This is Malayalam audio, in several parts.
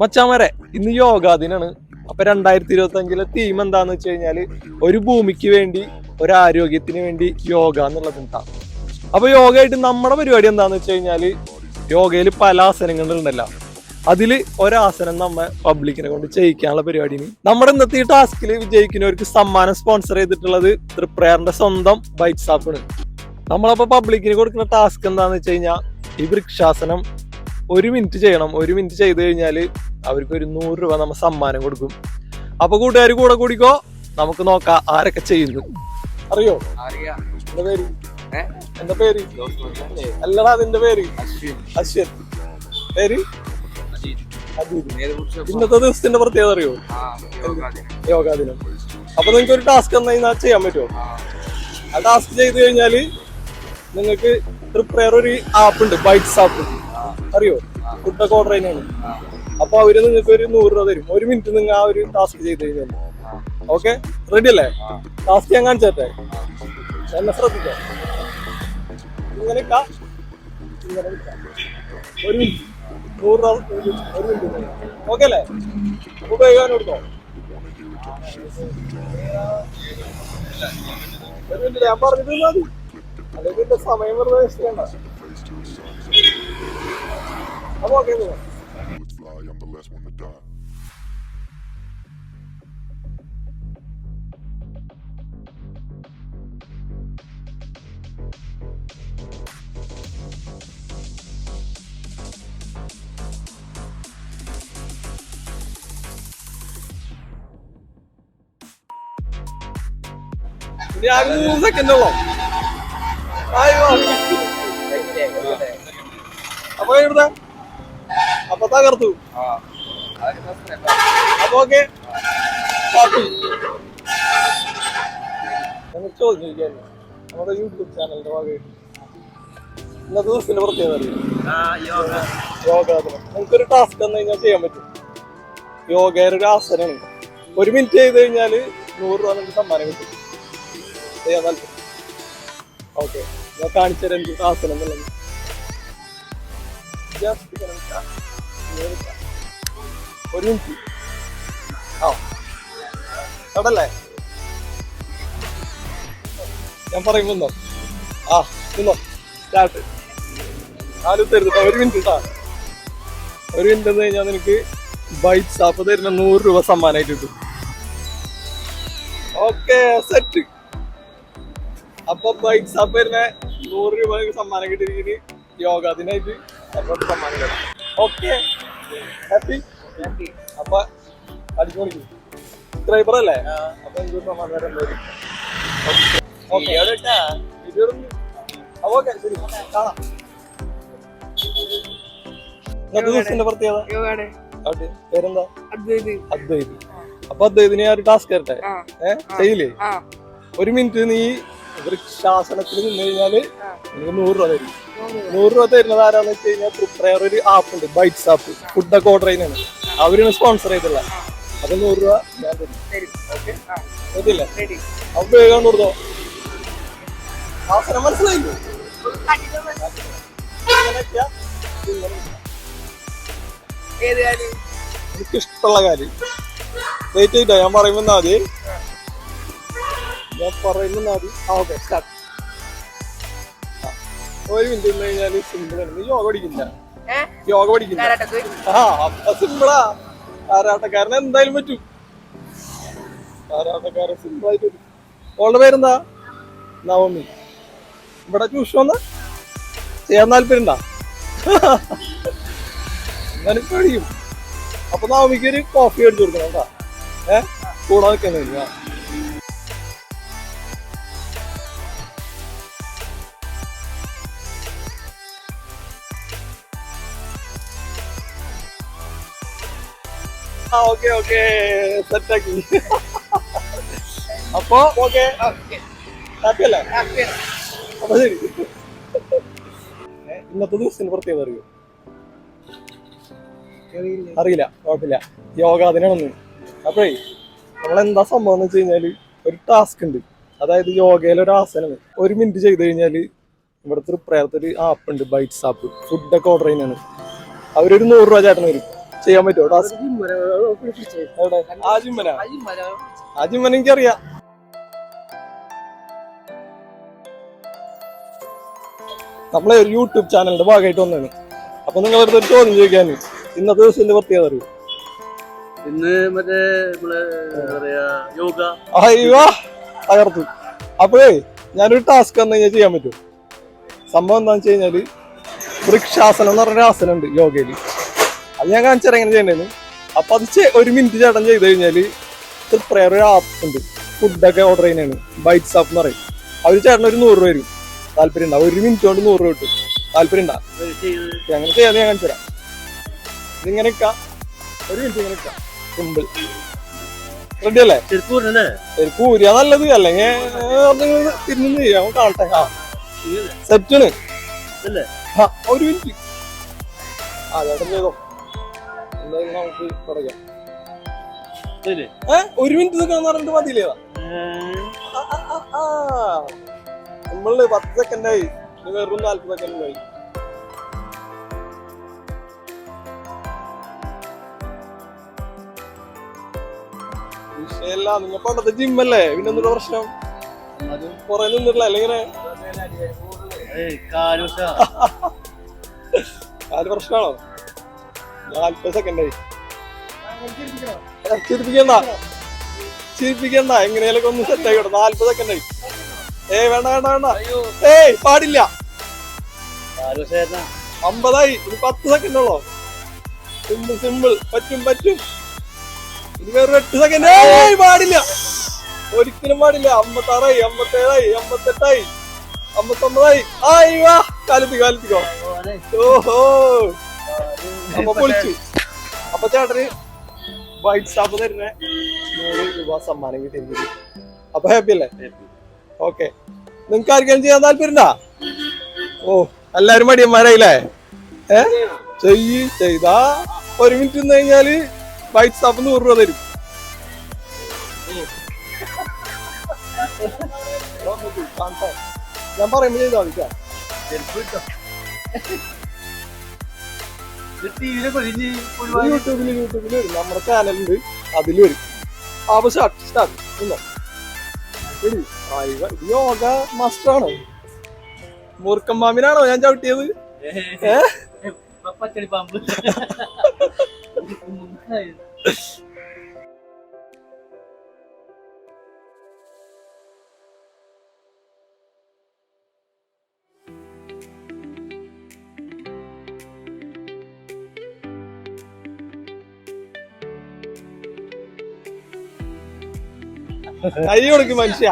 മച്ചാമാരെ ഇന്ന് യോഗാ ദിനാണ് അപ്പൊ രണ്ടായിരത്തി ഇരുപത്തി അഞ്ചിലെ തീം എന്താന്ന് വെച്ച് കഴിഞ്ഞാൽ ഒരു ഭൂമിക്ക് വേണ്ടി ഒരു ആരോഗ്യത്തിന് വേണ്ടി യോഗ എന്നുള്ളത് ഉണ്ടാ അപ്പൊ യോഗ ആയിട്ട് നമ്മുടെ പരിപാടി എന്താന്ന് വെച്ച് കഴിഞ്ഞാൽ യോഗയിൽ പല ആസനങ്ങളുണ്ടല്ലോ. അതിൽ ഒരാസനം നമ്മ പബ്ലിക്കിനെ കൊണ്ട് ചെയ്യിക്കാനുള്ള പരിപാടിന് നമ്മുടെ ഇന്നത്തെ ഈ ടാസ്കിൽ വിജയിക്കുന്നവർക്ക് സമ്മാനം സ്പോൺസർ ചെയ്തിട്ടുള്ളത് തൃപ്രയറിന്റെ സ്വന്തം ബൈറ്റ് സാപ്പാണ് നമ്മളപ്പോ പബ്ലിക്കിന് കൊടുക്കുന്ന ടാസ്ക് എന്താന്ന് വെച്ച് കഴിഞ്ഞാൽ ഈ വൃക്ഷാസനം ഒരു മിനിറ്റ് ചെയ്യണം. ഒരു മിനിറ്റ് ചെയ്ത് കഴിഞ്ഞാൽ അവർക്ക് ഒരു നൂറ് രൂപ നമ്മൾ സമ്മാനം കൊടുക്കും. അപ്പൊ കൂട്ടുകാർ കൂടെ കൂടിക്കോ നമുക്ക് നോക്കാം ആരൊക്കെ ചെയ്യുന്നു. അറിയോ? എന്റെ പേര്? എന്റെ പേര്? അല്ലടാ അതിന്റെ പേര്? അശ്വിൻ. പേര്? ഇന്നത്തെ ദിവസത്തിന്റെ പ്രത്യേകത അറിയോ? ആ യോഗ ദിനം യോഗാ ദിനം അപ്പൊ നിങ്ങൾക്ക് ഒരു ടാസ്ക് എന്നാ ചെയ്യാൻ പറ്റുമോ? ആ. ടാസ്ക് ചെയ്ത് കഴിഞ്ഞാൽ നിങ്ങൾക്ക് പ്രിപ്പയർ ഒരു ആപ്പ് ഉണ്ട് ബൈറ്റ്സ് ആപ്പ്. അറിയോ? ഫുഡൊക്കെ ഓർഡർ ചെയ്യുന്നതാണ്. അപ്പൊ അവർ നിങ്ങൾക്ക് ഒരു നൂറ് രൂപ തരും. ഒരു മിനിറ്റ് നിങ്ങൾ ആ ഒരു ടാസ്ക് ചെയ്ത് കഴിഞ്ഞാൽ ഓക്കെ റെഡി അല്ലേ? ടാസ്ക് ഞാൻ കാണിച്ചേ എന്നെ ശ്രദ്ധിക്കാം ഇങ്ങനെ. ഇങ്ങനെ ഒരു മിനിറ്റ് നൂറ് രൂപ ഒരു മിനിറ്റ് ഓക്കെ അല്ലേ? ഉപയോഗിക്കാൻ കൊടുത്തോ? ഞാൻ പറഞ്ഞിട്ട് മതി. അല്ലെങ്കിൽ സമയം വെറുതെ അപ്പൊ okay I'm the last one to die. ഇനി ആകെ മൂന്ന് സെക്കൻഡ് ഉള്ളോ ആയോ അപ്പൊ എഴുതാ അപ്പൊ തകർത്തു. അപ്പൊ ഓക്കെ. നമുക്ക് ചോദ്യം നമ്മുടെ യൂട്യൂബ് ചാനലിന്റെ ഭാഗമായിട്ട് ഇന്നത്തെ ദിവസത്തിന്റെ പ്രത്യേകത യോഗാസനം നമുക്കൊരു ടാസ്ക് തന്നു കഴിഞ്ഞാൽ ചെയ്യാൻ പറ്റും. യോഗയുടെ ഒരു ആസനമാണ് ഒരു മിനിറ്റ് ചെയ്ത് കഴിഞ്ഞാൽ നൂറ് രൂപ നമുക്ക് സമ്മാനം കിട്ടും. ചെയ്യാൻ താല്പര്യം. ഓക്കെ. ഞാൻ കാണിച്ചു തരാം എനിക്ക് ആസനം എന്നുള്ളത് Just ഒരു മിനിറ്റ്. ആ. കടല്ലേ? ഞാൻ പറയുമ്പോ ആ നിന്നോ? സ്റ്റാർട്ട് തരുന്നു ഒരു മിനിറ്റ് സാ ഒരു മിനിറ്റ് എന്ന് കഴിഞ്ഞാൽ നിനക്ക് ബൈറ്റ് സാപ്പ് തരുന്ന നൂറ് രൂപ സമ്മാനമായിട്ട് കിട്ടും. ഓക്കെ സെറ്റ് അപ്പൊ ബൈറ്റ് സാപ്പ് തരുന്ന നൂറ് രൂപ സമ്മാനം കിട്ടിയിരിക്കുന്നത് യോഗ അതിനായിട്ട് സമ്മാനം കിട്ടും. ഓക്കെ ഹാപ്പി അപ്പൊ അടിച്ചു ഡ്രൈവർ അല്ലേ? അപ്പൊ എനിക്ക് സമാധാനം ഓക്കെ ഓക്കെ ശരി. കാണാം. പ്രത്യേകത? പേരെന്താ? അദ്വൈത്. അപ്പൊ അദ്വൈതിന് ഒരു ടാസ്ക് തരട്ടെ ചെയ്യില്ലേ? ഒരു മിനിറ്റ് നീ വൃക്ഷാസനത്തിൽ നിന്ന് കഴിഞ്ഞാൽ നിനക്ക് നൂറ് രൂപ തരും. നൂറ് രൂപ തരുന്നത് ആരാന്ന് വെച്ച് കഴിഞ്ഞാൽ പ്രിപ്പയർ ഒരു ആപ്പ് ഉണ്ട്. ബൈറ്റ്സ് ആപ്പ് ഫുഡൊക്കെ ഓർഡർ ചെയ്യുന്നതാണ്. അവരാണ് സ്പോൺസർ ചെയ്തുള്ള അത് നൂറ് രൂപ ഞാൻ തരും. ഓക്കെ അപ്പൊ വേഗം കൊടുത്തോ അവസരം മനസ്സിലായില്ലേ. ഏത് കാര്യം? വെയിറ്റ് ചെയ്തോ? ഞാൻ പറയുമ്പോ എന്നാ മതി? ഞാൻ പറയുമ്പോ എന്നാ മതി? ഓക്കെ സ്റ്റാർട്ട് ഒരു മിനിറ്റ് നിന്ന് കഴിഞ്ഞാൽ സിമ്പിൾ ആണ് നീ യോഗ പഠിക്കില്ല യോഗ പഠിക്കില്ല ആ അപ്പൊ സിമ്പിളാ എന്തായാലും പറ്റും. ഓളുടെ പേരെന്താ? നവമി. ഇവിടെ ട്യൂഷൻ ചെയ്യാൻ താല്പര്യണ്ടാ എന്നാലും പേടിക്കും. അപ്പൊ നവമിക്ക് ഒരു കോഫി അടിച്ചു കൊടുക്കണം കേട്ടാ. ഏഹ് കൂടാതെ നിൽക്കുന്നതിന് ആ ഓക്കെ ഓക്കെ. സെറ്റാക്കി. അപ്പോ? ഓക്കെ. ഹാപ്പി അല്ലേ അപ്പൊ ശരി. ഇന്നത്തെ ദിവസത്തിന് പ്രത്യേകത അറിയോ? അറിയില്ല. കുഴപ്പമില്ല. യോഗ അതിനാണെന്ന്. അപ്പോഴേ നമ്മളെന്താ സംഭവം എന്ന് വെച്ച് കഴിഞ്ഞാൽ ഒരു ടാസ്ക് ഉണ്ട്. അതായത് യോഗയിലെ ഒരു ആസനം ഒരു മിനിറ്റ് ചെയ്ത് കഴിഞ്ഞാൽ ഇവിടുത്തെ ഒരു പ്രേരത്തെ ഒരു ആപ്പ് ഉണ്ട് ബൈറ്റ്സ് ആപ്പ് ഫുഡൊക്കെ ഓർഡർ ചെയ്യുന്നതാണ്. അവരൊരു നൂറ് രൂപ ചേട്ടന് വരും ചെയ്യാൻ പറ്റുമോ? ടാസ്ക്. ആജിമന ആ ജിമ്മനാ? ആ ജിമ്മൻ എനിക്കറിയാം. നമ്മളെ ഒരു യൂട്യൂബ് ചാനലിന്റെ ഭാഗമായിട്ട് വന്നതാണ്. അപ്പൊ നിങ്ങളടുത്ത് ഒരു ചോദ്യം ചോദിക്കാൻ ഇന്നത്തെ ദിവസത്തിന്റെ പ്രത്യേകത അറിയൂ? ഇന്ന് മറ്റേ നമ്മളെ എന്താ പറയാ യോഗ. അയ്യോ തകർത്തു. അപ്പോഴേ ഞാനൊരു ടാസ്ക് വന്നു കഴിഞ്ഞാൽ ചെയ്യാൻ പറ്റും സംഭവം എന്താണെന്ന് വെച്ച് കഴിഞ്ഞാൽ വൃക്ഷാസനം എന്ന് പറഞ്ഞൊരു ആസനം ഉണ്ട് യോഗയിൽ. അത് ഞാൻ കാണിച്ചാൽ എങ്ങനെ ചെയ്യണ്ടേന്ന് അപ്പൊ അത് ഒരു മിനിറ്റ് ചേട്ടൻ ചെയ്ത് കഴിഞ്ഞാൽ പ്രയർ ഒരു ആപ്പ് ഉണ്ട്. ഫുഡൊക്കെ ഓർഡർ ചെയ്യുന്നതാണ്. ബൈറ്റ്സ് ആപ്പ് എന്ന് പറയും. അവർ ചേട്ടൻ ഒരു നൂറ് രൂപ വരും. താല്പര്യം ഉണ്ടാവും ഒരു മിനിറ്റ് കൊണ്ട് നൂറ് രൂപ കിട്ടും. താല്പര്യം ഉണ്ടാവും അങ്ങനെ ചെയ്യാതെ ഞാൻ കാണിച്ചു തരാം ഇതിങ്ങനെ. ഒരു മിനിറ്റ് ഇങ്ങനെ സിമ്പിൾ റെഡി അല്ലേ? കൂരിയ നല്ലത് അല്ലെങ്കിൽ തിരിഞ്ഞു ചെയ്യാം. കാണട്ടെ. ആ. സെറ്റാണ് ഒരു മിനിറ്റ് ആ ചേട്ടൻ ചെയ്തോ? എന്തായാലും നമുക്ക് തുടങ്ങാം. ഒരു മിനിറ്റ് നിൽക്കണം പറഞ്ഞിട്ട് മതിയില്ലേ? ഏഹ്, നമ്മൾ പത്ത് സെക്കൻഡായി വെറും നാല്പത് സെക്കൻഡായി വിഷയല്ല നിങ്ങൾ പണ്ടത്തെ ജിമ്മല്ലേ പിന്നെ എന്തൊരു പ്രശ്നം. അത് കൊറേ നിന്നിട്ടില്ല അല്ലെങ്കിൽ ഏയ്, കാൽ പ്രശ്നമാണോ? നാല്പത് സെക്കൻഡായി ചിരിപ്പിക്കണ്ട. ചിരിപ്പിക്കണ്ട. എങ്ങനെയാലൊക്കെ ഒന്ന് സെറ്റ് ആയിക്കോട്ടെ നാല്പത് സെക്കൻഡായി ഏയ് വേണ്ട വേണ്ട വേണ്ട. ഏയ് പാടില്ല. അമ്പതായി. ഇനി പത്ത് സെക്കൻഡ് ഉള്ളോ? സിമ്പിൾ സിമ്പിൾ പറ്റും പറ്റും. ഇനി വേറൊരു എട്ട് സെക്കൻഡ് ഏയ് പാടില്ല. ഒരിക്കലും പാടില്ല. അമ്പത്താറായി അമ്പത്തേഴായി അമ്പത്തെട്ടായി അമ്പത്തൊമ്പതായി. ആയി വാ. കാലത്തിക്കോ. കാലത്തിക്കോ ഓഹോ. അപ്പൊ പൊളിച്ചു. അപ്പൊ ചേട്ടന് വൈറ്റ് സ്റ്റാഫ് തരുന്ന. നൂറ് രൂപ സമ്മാനം കിട്ടിയിരിക്കും അപ്പൊ ഹാപ്പി അല്ലേ? ഓക്കെ നിങ്ങക്ക് ആർക്കെങ്കിലും ചെയ്യാൻ താല്പര്യണ്ടാ ഓ എല്ലാരും മടിയന്മാരായില്ലേ? ഏ? ചെയ്യ് ചെയ്താ. ഒരു മിനിറ്റ് നിന്ന് കഴിഞ്ഞാൽ വൈറ്റ് സ്റ്റാഫ് നൂറ് രൂപ തരും. ഞാൻ പറയുമ്പോ ചെയ്താ മതി യൂട്യൂബിൽ യൂട്യൂബിൽ വരും. നമ്മുടെ ചാനലുണ്ട് അതിൽ വരും ആയി വാ. ഇത് യോഗ മാസ്റ്റർ ആണോ? മൂർക്കം പാമ്പിനാണോ ഞാൻ ചവിട്ടിയത്? ഏ? കൈ കൊടുക്കും മനുഷ്യ.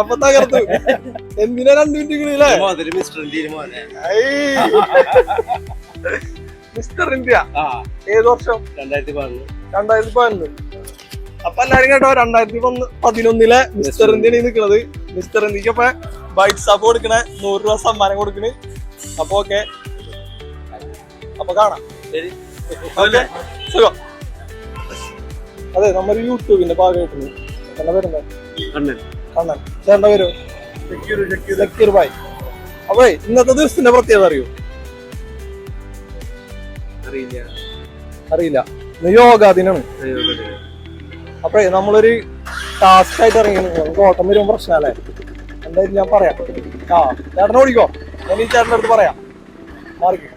അപ്പൊ തകർത്തു. എന്തിനാ രണ്ടു മിനിറ്റ് കിളിയില്ലേ മിസ്റ്റർ ഇന്ത്യ. ഏത് വർഷം? രണ്ടായിരത്തി പതിനൊന്ന്. രണ്ടായിരത്തി പതിനൊന്ന്. അപ്പൊ എല്ലാരും കേട്ടോ രണ്ടായിരത്തി പതിനൊന്നിലെ മിസ്റ്റർ ഇന്ത്യയാണ് നിൽക്കുന്നത് മിസ്റ്റർ ഇന്ത്യയ്ക്ക് അപ്പൊ ബൈക്ക് സാപ്പ് കൊടുക്കണേ നൂറ് രൂപ സമ്മാനം കൊടുക്കണേ. അപ്പൊ ഓക്കെ. അപ്പൊ കാണാം. ശരി. ഓക്കെ. സുഖം. അതെ നമ്മുടെ യൂട്യൂബിന്റെ ഭാഗമായിട്ട് എന്താ വരുന്നത് കണ്ണൻ കണ്ണൻ ചേട്ടന്റെ പേര് സക്കീർ ഭായ് അപ്പേ ഇന്നത്തെ ദിവസത്തിന്റെ പ്രത്യേകത അറിയോ? അറിയില്ല. അറിയില്ല. യോഗാ ദിനാണ്. അപ്പഴേ നമ്മളൊരു ടാസ്ക് ആയിട്ട് ഇറങ്ങി നമുക്ക് ഓട്ടം വരും പ്രശ്നമല്ലേ? എന്തായാലും ഞാൻ പറയാം. ആ ചേട്ടനെ ഓടിക്കോ ഞാൻ ഈ ചേട്ടന്റെ അടുത്ത് പറയാം. മാറിക്ക്.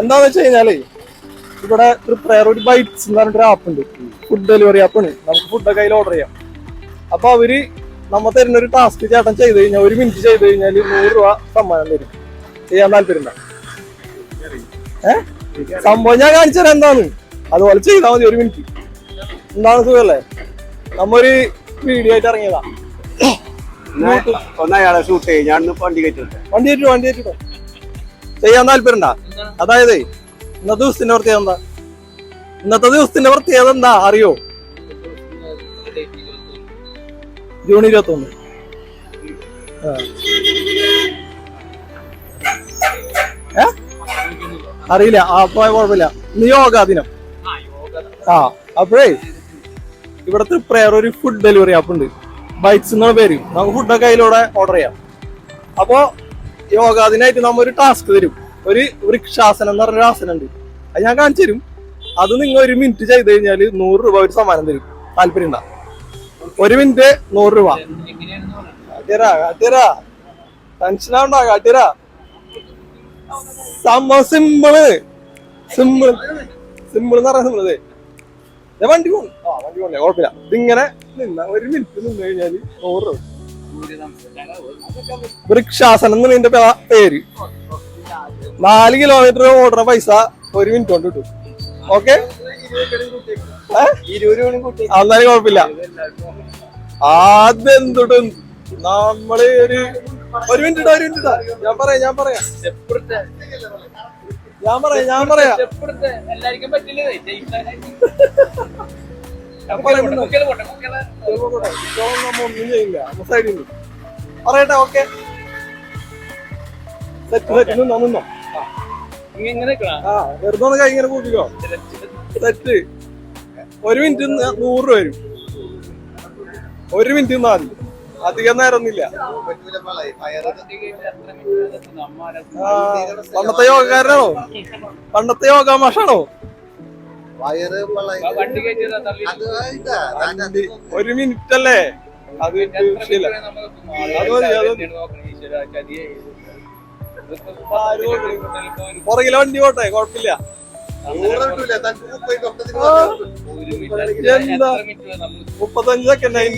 എന്താന്ന് വെച്ച് കഴിഞ്ഞാലേ ഇവിടെ ഒരു ഒരു ബൈറ്റ്സ് എന്ന് പറഞ്ഞിട്ടൊരു ആപ്പ് ഉണ്ട്. ഫുഡ് ഡെലിവറി ആപ്പ് ആപ്പാണ് നമുക്ക് ഫുഡൊക്കെ അതിൽ ഓർഡർ ചെയ്യാം. അപ്പൊ അവർ നമ്മ തരുന്ന ഒരു ടാസ്ക് ചേട്ടൻ ചെയ്ത് കഴിഞ്ഞാൽ ഒരു മിനിറ്റ് ചെയ്ത് കഴിഞ്ഞാൽ നൂറ് രൂപ സമ്മാനം തരും. ചെയ്യാൻ താല്പര്യം സംഭവം ഞാൻ കാണിച്ചു തരാം എന്താണ്. അതുപോലെ ചെയ്താൽ മതി ഒരു മിനിറ്റ് എന്താണ് സുഖല്ലേ? നമ്മൊരു വീഡിയോ ആയിട്ട് ഇറങ്ങിയതാ. ഒന്നയാളെ ഷൂട്ട് ചെയ്യും. ഞാൻ വണ്ടി കയറ്റി വണ്ടി കയറ്റി വണ്ടി ഏറ്റിട്ടോ ചെയ്യാൻ താല്പര്യം അതായത് ഇന്നത്തെ ദിവസത്തിന്റെ പ്രത്യേകത എന്താ? ഇന്നത്തെ ദിവസത്തിന്റെ പ്രത്യേകത എന്താ? അറിയോ? ജൂൺ ഇരുപത്തി ഒന്ന് അറിയില്ല. പോയ കുഴപ്പമില്ല. ഇന്ന് യോഗാ ദിനം. ആ അപ്പോഴേ ഇവിടുത്തെ പ്രയർ ഒരു ഫുഡ് ഡെലിവറി ആപ്പ് ഉണ്ട്. ബൈക്സ് എന്നുള്ള പേര്. നമുക്ക് ഫുഡൊക്കെ അതിലൂടെ ഓർഡർ ചെയ്യാം. അപ്പോ യോഗാദിനായിട്ട് നമ്മ ഒരു ടാസ്ക് തരും. ഒരു വൃക്ഷാസനം എന്ന് പറഞ്ഞൊരു ആസനം ഉണ്ട് അത് ഞാൻ കാണിച്ചു തരും. അത് നിങ്ങൾ ഒരു മിനിറ്റ് ചെയ്ത് കഴിഞ്ഞാൽ നൂറ് രൂപ ഒരു സമ്മാനം തരും. താല്പര്യം ഉണ്ടാ? ഒരു മിനിറ്റ് നൂറ് രൂപ. കാട്ടിയരാ കാട്ടിയരാ ടെൻഷനാവണ്ട കാട്ടിയരാ സംഭവം സിമ്പിൾ സിമ്പിൾ സിമ്പിൾ എന്ന് പറയാൻ സിമ്പിൾ അതെ വണ്ടി പോകും ആ വണ്ടി പോകണ്ടേ കുഴപ്പമില്ല. ഇതിങ്ങനെ നിന്ന ഒരു മിനിറ്റ് നിന്ന് കഴിഞ്ഞാൽ നൂറ് രൂപ. വൃക്ഷാസനം എന്ന് പേര്. നാല് കിലോമീറ്റർ ഓടുന്ന പൈസ ഒരു മിനിറ്റ് കൊണ്ട് കിട്ടും. ഓക്കെ അന്നാലും കുഴപ്പമില്ല. ആദ്യം അതെന്തുട്ടും? നമ്മൾ ഒരു ഒരു മിനിറ്റ് ഒരു മിനിറ്റ്. ഞാൻ പറയാം ഞാൻ പറയാം. ഞാൻ പറയാം ഞാൻ പറയാം. ഒന്നും ചെയ്യില്ല. പറയട്ടെ ഓക്കെ സെറ്റ് സെറ്റ് നിന്നോ നിന്നോ. വെറുതെ ഒന്ന് കൈ ഇങ്ങനെ കൂട്ടിക്കോ സെറ്റ് ഒരു മിനിറ്റ് നൂറ് രൂപ വരും. ഒരു മിനിറ്റ് മതി. അധികം നേരമൊന്നുമില്ല. ആ, പണ്ടത്തെ യോഗക്കാരനാണോ? പണ്ടത്തെ യോഗ മാഷാണോ ഒരു മിനിറ്റ് അല്ലേ? അത് അത് മതി, അത് മതി. പുറകിലെ വണ്ടി പോട്ടെ കുഴപ്പമില്ല. എന്താ? മുപ്പത്തഞ്ച് സെക്കൻഡ് ആയി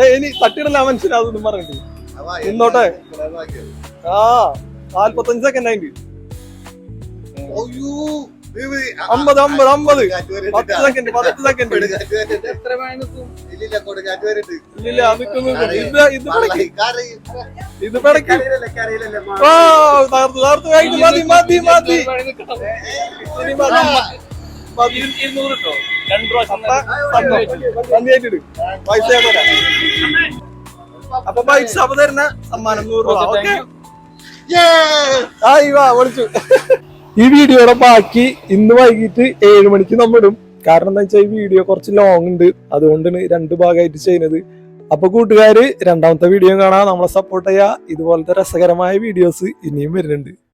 ഏ ഇനി തട്ടിടല്ല മനുഷ്യന്? അതൊന്നും പറഞ്ഞിട്ട് നിന്നോട്ടെ. ആ നാല്പത്തഞ്ച് സെക്കൻഡ് ആയി അമ്പത് അമ്പത് അമ്പത്. പത്ത് സെക്കൻഡ് പത്ത് സെക്കൻഡ് ഇല്ല ഇത് പിടയ്ക്ക് ഓ തകർത്ത് തകർത്ത് കഴിഞ്ഞു മതി മതി മതി. ഇരുന്നൂറ് കിട്ടോ രണ്ടു പ്രാവശ്യം പൈസ അപ്പൊ പൈസ അപ്പൊ തരുന്ന സമ്മാനം നൂറ് രൂപ. ഓക്കെ ആയി വാ വിളിച്ചു. ഈ വീഡിയോയുടെ ബാക്കി. ഇന്ന് വൈകിട്ട് ഏഴ് മണിക്ക് നമ്മൾ ഇടും. കാരണം എന്താ വെച്ചാൽ ഈ വീഡിയോ കുറച്ച് ലോങ് ഉണ്ട്. അതുകൊണ്ടാണ് രണ്ട് ഭാഗമായിട്ട് ചെയ്യുന്നത്. അപ്പൊ കൂട്ടുകാര് രണ്ടാമത്തെ വീഡിയോ കാണാൻ നമ്മളെ സപ്പോർട്ട് ചെയ്യുക ഇതുപോലത്തെ രസകരമായ വീഡിയോസ് ഇനിയും വരുന്നുണ്ട്.